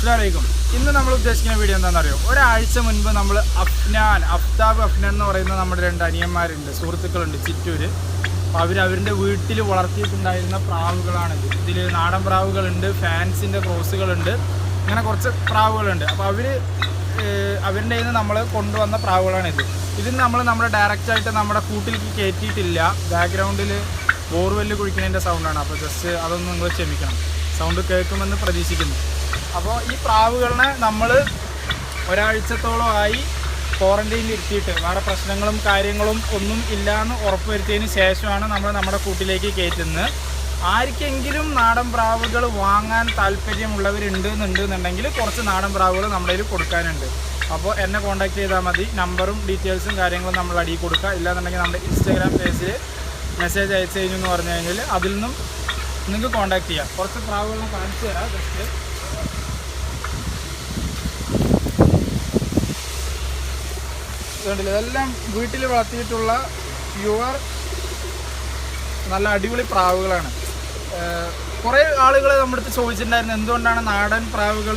അസ്സലാമലൈക്കും. ഇന്ന് നമ്മൾ ഉദ്ദേശിക്കുന്ന വീഡിയോ എന്താണെന്ന് അറിയോ ഒരാഴ്ച മുൻപ് നമ്മൾ അഫ്നാൻ അഫ്താബ് അഫ്നാൻ എന്ന് പറയുന്ന നമ്മുടെ രണ്ട് അനിയന്മാരുണ്ട് സുഹൃത്തുക്കളുണ്ട് ചിറ്റൂര്. അപ്പോൾ അവർ അവരുടെ വീട്ടിൽ വളർത്തിയിട്ടുണ്ടായിരുന്ന പ്രാവുകളാണ് ഇതിൽ നാടൻ പ്രാവുകളുണ്ട് ഫാൻസിന്റെ ക്രോസുകളുണ്ട് അങ്ങനെ കുറച്ച് പ്രാവുകളുണ്ട്. അപ്പോൾ അവർ അവരുടെ കയ്യിൽ നിന്ന് നമ്മൾ കൊണ്ടുവന്ന പ്രാവുകളാണിത് ഇതിന് നമ്മൾ നമ്മുടെ ഡയറക്റ്റായിട്ട് നമ്മുടെ കൂട്ടിലേക്ക് കയറ്റിയിട്ടില്ല. ബാക്ക്ഗ്രൗണ്ടിൽ ബോർവെല്ല് കുഴിക്കുന്നതിന്റെ സൗണ്ടാണ് അപ്പോൾ ജസ്റ്റ് അതൊന്നും നിങ്ങൾ ക്ഷമിക്കണം. സൗണ്ട് കേൾക്കുമെന്ന് പ്രതീക്ഷിക്കുന്നു. അപ്പോൾ ഈ പ്രാവുകളെ നമ്മൾ ഒരാഴ്ചത്തോളമായി ക്വാറന്റൈനിൽ ഇരുത്തിയിട്ട് വേറെ പ്രശ്നങ്ങളും കാര്യങ്ങളും ഒന്നും ഇല്ലയെന്ന് ഉറപ്പുവരുത്തിയതിന് ശേഷമാണ് നമ്മൾ നമ്മുടെ കൂട്ടിലേക്ക് കയറ്റുന്നത്. ആർക്കെങ്കിലും നാടൻ പ്രാവുകൾ വാങ്ങാൻ താല്പര്യമുള്ളവരുണ്ട് എന്നുണ്ടെന്നുണ്ടെങ്കിൽ കുറച്ച് നാടൻ പ്രാവുകൾ നമ്മുടെ കയ്യിൽ കൊടുക്കാനുണ്ട്. അപ്പോൾ എന്നെ കോൺടാക്ട് ചെയ്താൽ മതി. നമ്പറും ഡീറ്റെയിൽസും കാര്യങ്ങളും നമ്മൾ അടിയിൽ കൊടുക്കുക. ഇല്ലാന്നുണ്ടെങ്കിൽ നമ്മുടെ ഇൻസ്റ്റാഗ്രാം പേജിൽ മെസ്സേജ് അയച്ചു കഴിഞ്ഞു എന്ന് പറഞ്ഞു കഴിഞ്ഞാൽ അതിൽ നിന്നും നിങ്ങൾക്ക് കോൺടാക്ട് ചെയ്യാം. കുറച്ച് പ്രാവുകൾ കാണിച്ചു തരാം. ജസ്റ്റ് ഇതുണ്ടല്ലോ ഇതെല്ലാം വീട്ടിൽ വളർത്തിയിട്ടുള്ള പ്യുവർ നല്ല അടിപൊളി പ്രാവുകളാണ്. കുറേ ആളുകൾ നമ്മുടെ അടുത്ത് ചോദിച്ചിട്ടുണ്ടായിരുന്നു എന്തുകൊണ്ടാണ് നാടൻ പ്രാവുകൾ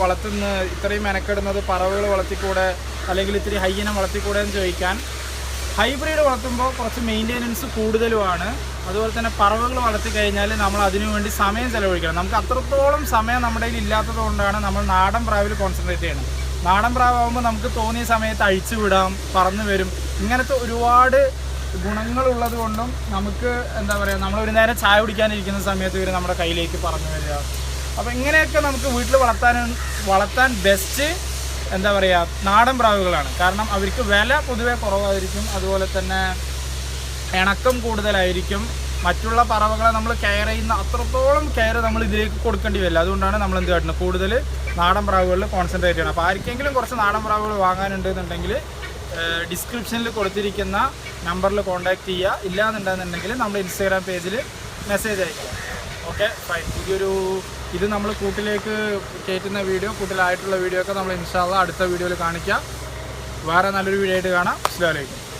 വളർത്തുന്നത് ഇത്രയും മെനക്കെടുന്നത് പറവുകൾ വളർത്തിക്കൂടെ അല്ലെങ്കിൽ ഇത്തിരി ഹൈയിനം വളർത്തിക്കൂടെ എന്ന് ചോദിക്കാൻ. ഹൈബ്രിഡ് വളർത്തുമ്പോൾ കുറച്ച് മെയിന്റെനൻസ് കൂടുതലുമാണ്. അതുപോലെ തന്നെ പറവകൾ വളർത്തി കഴിഞ്ഞാൽ നമ്മൾ അതിനു വേണ്ടി സമയം ചിലവഴിക്കണം. നമുക്ക് അത്രത്തോളം സമയം നമ്മുടെ കയ്യിൽ ഇല്ലാത്തത് കൊണ്ടാണ് നമ്മൾ നാടൻ പ്രാവിൽ കോൺസെൻട്രേറ്റ് ചെയ്യണം നാടൻ പ്രാവാകുമ്പോൾ നമുക്ക് തോന്നിയ സമയത്ത് അഴിച്ചു വിടാം പറന്നു വരും. ഇങ്ങനത്തെ ഒരുപാട് ഗുണങ്ങളുള്ളത് കൊണ്ടും നമുക്ക് എന്താ പറയുക നമ്മൾ ഒരു നേരം ചായ കുടിക്കാനിരിക്കുന്ന സമയത്ത് ഇവർ നമ്മുടെ കയ്യിലേക്ക് പറഞ്ഞു വരിക. അപ്പോൾ ഇങ്ങനെയൊക്കെ നമുക്ക് വീട്ടിൽ വളർത്താൻ വളർത്താൻ ബെസ്റ്റ് എന്താ പറയുക നാടൻ പ്രാവുകളാണ്. കാരണം അവർക്ക് വില പൊതുവേ കുറവായിരിക്കും. അതുപോലെ തന്നെ ഇണക്കം കൂടുതലായിരിക്കും. മറ്റുള്ള പറവകളെ നമ്മൾ കെയർ ചെയ്യുന്ന അത്രത്തോളം കെയർ നമ്മൾ ഇതിലേക്ക് കൊടുക്കേണ്ടി വരില്ല. അതുകൊണ്ടാണ് നമ്മൾ എന്ത് കാട്ടുന്നത്? കൂടുതൽ നാടൻ പ്രാവുകളിൽ കോൺസെൻട്രേറ്റ് ചെയ്യണം. അപ്പോൾ ആർക്കെങ്കിലും കുറച്ച് നാടൻ പ്രാവുകൾ വാങ്ങാനുണ്ട് എന്നുണ്ടെങ്കിൽ ഡിസ്ക്രിപ്ഷനിൽ കൊടുത്തിരിക്കുന്ന നമ്പറിൽ കോൺടാക്റ്റ് ചെയ്യുക. ഇല്ലാന്നുണ്ടെന്നുണ്ടെങ്കിൽ നമ്മൾ ഇൻസ്റ്റാഗ്രാം പേജിൽ മെസ്സേജ് അയക്കുക ഓക്കെ ഫൈൻ ഇതൊരു ഇത് നമ്മൾ കൂട്ടിലേക്ക് കയറ്റുന്ന വീഡിയോ കൂട്ടിലായിട്ടുള്ള വീഡിയോ ഒക്കെ നമ്മൾ ഇൻഷാല്ല അടുത്ത വീഡിയോയിൽ കാണിക്കാം. വേറെ നല്ലൊരു വീഡിയോ ആയിട്ട് കാണാം. അസ്സാം വലൈക്കും